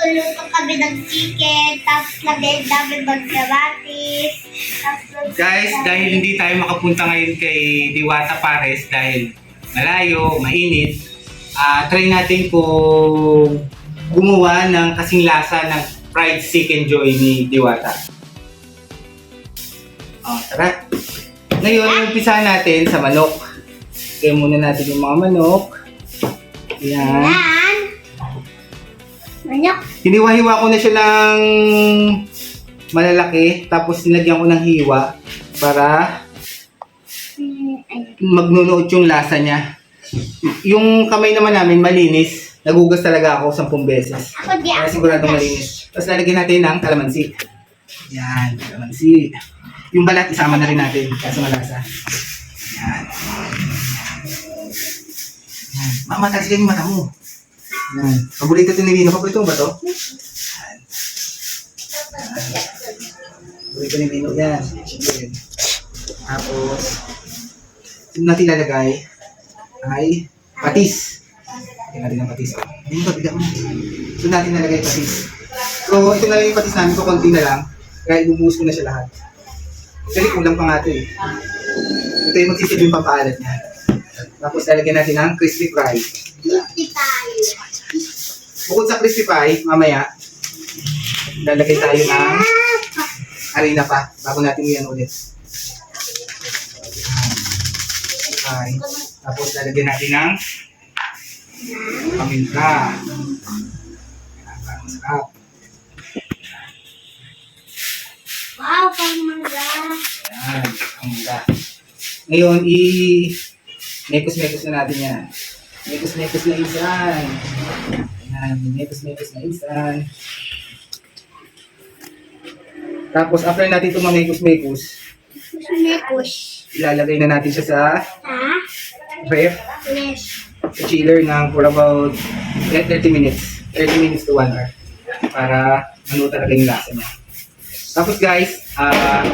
Luto-luto kami ng chicken, tapos lagay namin magkamatis. Tapos Guys, dahil hindi tayo makapunta ngayon kay Diwata Pares dahil malayo, mainit, ah try natin kung gumawa ng kasing lasa ng fried chicken joy ni Diwata. Oh, tara. Ngayon, umpisahan natin sa manok. Kaya muna natin yung mga manok. Yan. Yan. Manok. Hiniwa-hiwa ko na siya ng malalaki, tapos sinagyan ko ng hiwa para ay. magnunuot yung lasa niya. Yung kamay naman namin malinis. Nagugas talaga ako 10 beses. Ako di ako. siguradong malinis. Tapos lalagyan natin ng kalamansi. Yan, kalamansi. Yung balat isama na rin natin kaso malasa. Yan. Yan. Mamatay sila yung mata mo. Yan. Paborito ito ni Vino. Paborito mo ba to? Yan. Paborito ni Vino. Yan. Yan. Tapos, yung natin ilalagay ay patis. Lagyan natin ng patis. Hindi ba, bigyan mo. Ito natin nalagay patis. So, ito na lang yung patis namin. So, konti na lang. Kaya ibubuhos ko na siya lahat. Kasi kulang pa nga ito eh. Ito yung magsisilbing pampaalat niya. Tapos, lalagyan natin ng crispy fry. Bukod sa crispy fry, mamaya, lalagay tayo ng harina pa bago natin yan ulit. Fry. Tapos, lalagyan natin ng paminta. Parang masarap. Wow, pamala. Yan, paminta. Ngayon, i... Mekos-mekos na natin yan. Mekos-mekos na isan. Yan, mekos-mekos na isan. Tapos, after natin itong mamekos-mekos, Mekos. ilalagay na natin siya sa Ha? ref, Flesh. sa chiller ng for about 30 minutes. 30 minutes to 1 hour. Para ano talaga yung lasa niya. Tapos guys, ah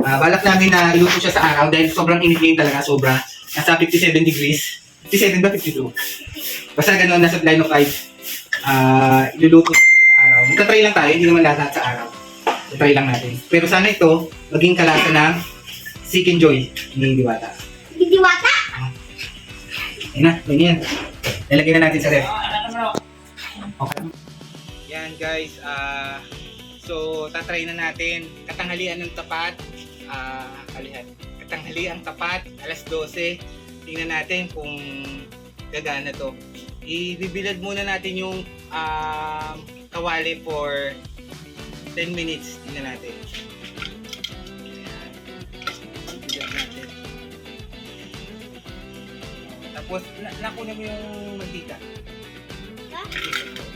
ah, balak namin na iluto siya sa araw dahil sobrang init ngayon talaga, sobra. Nasa 57 degrees. 57 ba? 52? Basta gano'n, nasa line of fire. Ah, iluluto sa araw. Magta-try lang tayo, hindi naman lahat sa araw. Try lang natin. Pero sana ito, maging kalasa ng Chicken Joy ni Diwata. Gidiwata. Ayun na, yun yan. Lalagyan na natin sa ref. Okay. Yan guys, ah so tatry na natin katanghalian ng tapat, ah kalihan. Katanghalian tapat, alas 12. Tingnan natin kung gagana to. Ibibilad muna natin yung um, kawali for 10 minutes. Tingnan natin. Tapos, na nakuha mo yung mantika. Ha? Lalagay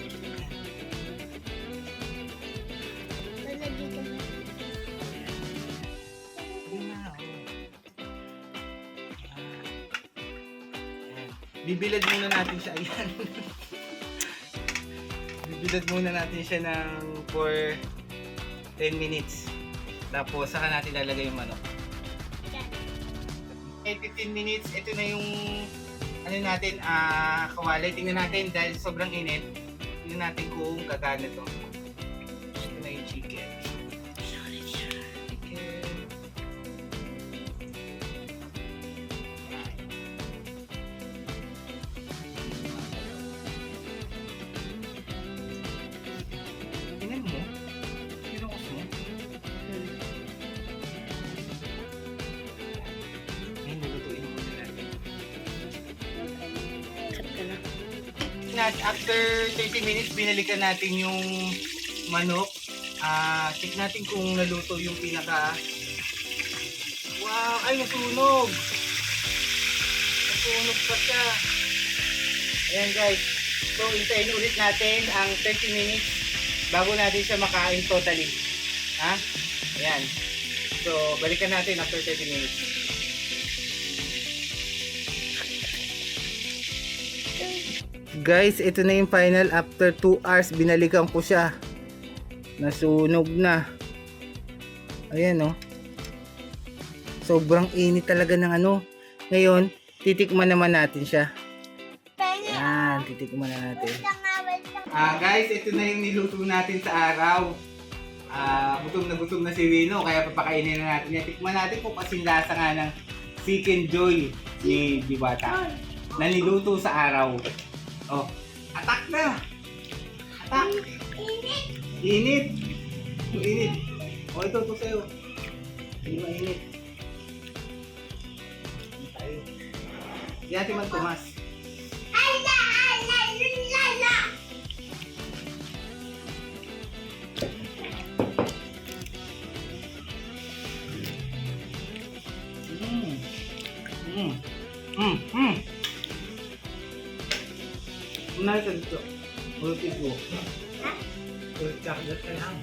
Bibilad muna natin siya. Ayan. Bibilad muna natin siya ng for 10 minutes. Tapos, saka natin lalagay yung manok. Eh, 15 minutes, ito na yung ano natin, ah, kawali. Tingnan natin dahil sobrang init. Tingnan natin kung gagana to. Nat, after 30 minutes, binalikan natin yung manok. Ah, check natin kung naluto yung pinaka... Wow! Ay, nasunog! Nasunog pa siya. Ayan guys. So, hintayin ulit natin ang 30 minutes bago natin siya makain totally. Ha? Ayan. So, balikan natin after 30 minutes. Guys, ito na yung final. After 2 hours, binalikan ko siya. Nasunog na. Ayan, oh. Sobrang init talaga ng ano. Ngayon, titikman naman natin siya. Pengi. Yan, titikman na natin. Ah, guys, ito na yung niluto natin sa araw. Ah, gutom na gutom na si Wino, kaya papakainin na natin yan. Tikman natin kung kasing lasa nga ng chicken joy ni Diwata. Na niluto sa araw. Oh, atak na! Atak! Init. Init! Oh, ito, ito sa'yo. Hindi mainit. Hindi natin man tumas. Ala, ala, lala. Mm. Mm. Mm. Mm. ได้จนจบเออปิดหมวกเหรอจับยัดกระทั่ง